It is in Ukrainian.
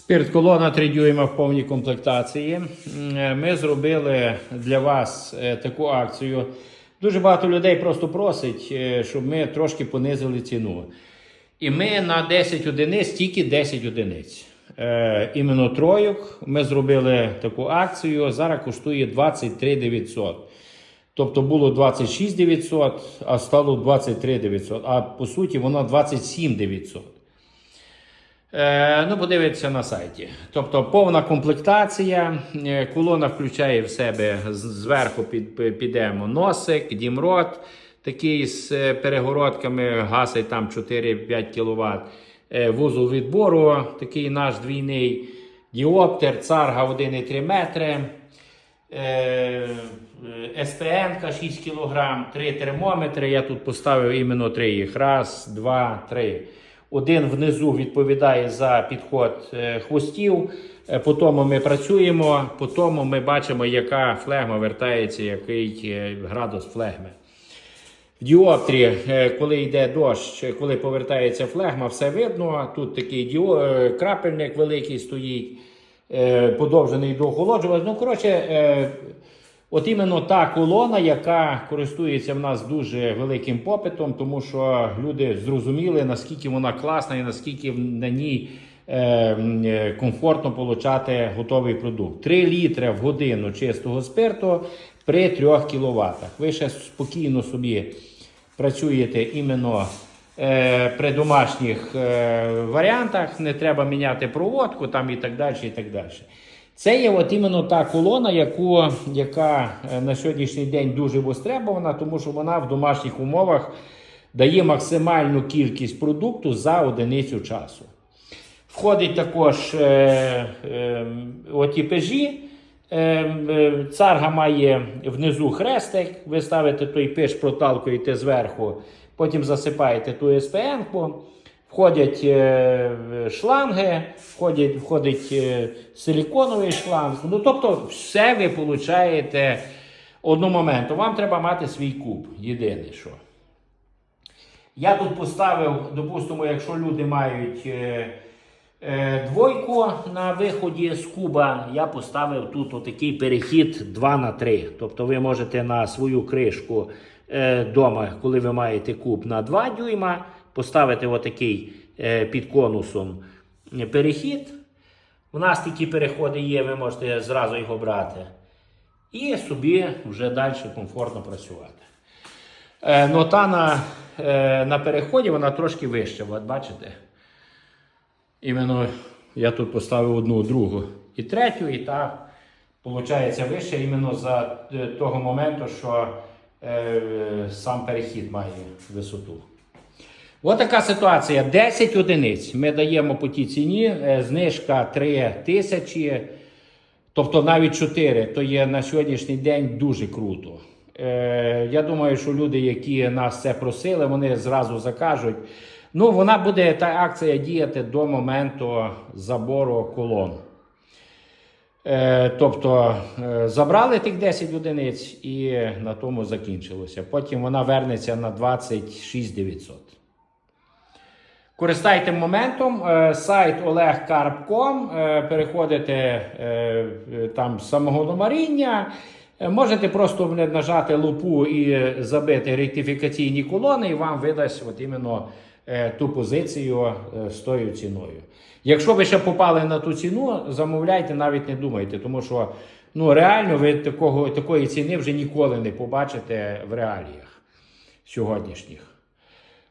Спирт колона 3 дюйма в повній комплектації. Е, Ми зробили для вас е, таку акцію. Дуже багато людей просто просить, е, щоб ми трошки понизили ціну. І ми на 10 одиниць, тільки 10 одиниць. Іменно тройок ми зробили таку акцію. Зараз коштує 23 900. Тобто було 26 900, а стало 23 900. А по суті воно 27 900. Е, ну, подивіться на сайті. Тобто повна комплектація. Е, Колона включає в себе зверху під, пі- підемо носик, дімрот, такий з е, перегородками, гасить там 4-5 кВт. Вузол відбору, такий наш двійний діоптер, царга 1,3 метри. Е, СПН 6 кг, 3 термометри. Я тут поставив іменно 3 їх. Раз, два, три. Один внизу відповідає за підход е, хвостів. Е, По тому ми працюємо, по тому ми бачимо, яка флегма вертається, який е, градус флегми. В діоптрі, коли йде дощ, коли повертається флегма, все видно. Тут такий діо... крапельник великий стоїть, подовжений до охолоджувача. Ну, коротше, от іменно та колона, яка користується в нас дуже великим попитом, тому що люди зрозуміли, наскільки вона класна і наскільки на ній е, е, комфортно получати готовий продукт. 3 літри в годину чистого спирту при 3 кВт. Ви ще спокійно собі працюєте іменно е, при домашніх е, варіантах, не треба міняти проводку там і так далі. і так далі. Це є от іменно та колона, яку, яка е, на сьогоднішній день дуже востребована, тому що вона в домашніх умовах дає максимальну кількість продукту за одиницю часу. Входить також е, е, оті пежі. Е, е, Царга має внизу хрестик, ви ставите той пиш, проталкуєте зверху, потім засипаєте ту СПН-ку, входять е, шланги, входять, входить е, силіконовий шланг. Ну, тобто, все ви получаєте одномоментно. Вам треба мати свій куб. Єдине що. Я тут поставив, допустимо, якщо люди мають е, двойку на виході з куба, я поставив тут отакий перехід 2 на 3. Тобто ви можете на свою кришку е, дома, коли ви маєте куб на 2 дюйма, поставити отакий е, під конусом перехід. У нас такі переходи є, ви можете зразу його брати. І собі вже далі комфортно працювати. Е, ну, та на, е, на переході вона трошки вища, от бачите? Іменно я тут поставив одну, другу і третю, і та виходить вища іменно за того моменту, що е, сам перехід має висоту. Ось така ситуація. 10 одиниць ми даємо по тій ціні, е, знижка 3 тисячі, тобто навіть 4, то є на сьогоднішній день дуже круто. Е, я думаю, що люди, які нас це просили, вони зразу закажуть. Ну, вона буде та акція діяти до моменту забору колон. Е, тобто забрали тих 10 одиниць і на тому закінчилося. Потім вона вернеться на 26 900. Користайте моментом. Е, Сайт olegkarp.com, е, переходите е, там з самого номеріння. Е, Можете просто нажати лупу і забити ректифікаційні колони, і вам видасть от іменно ту позицію з тою ціною. Якщо ви ще попали на ту ціну, замовляйте, навіть не думайте, тому що ну, реально ви такого, такої ціни вже ніколи не побачите в реаліях сьогоднішніх.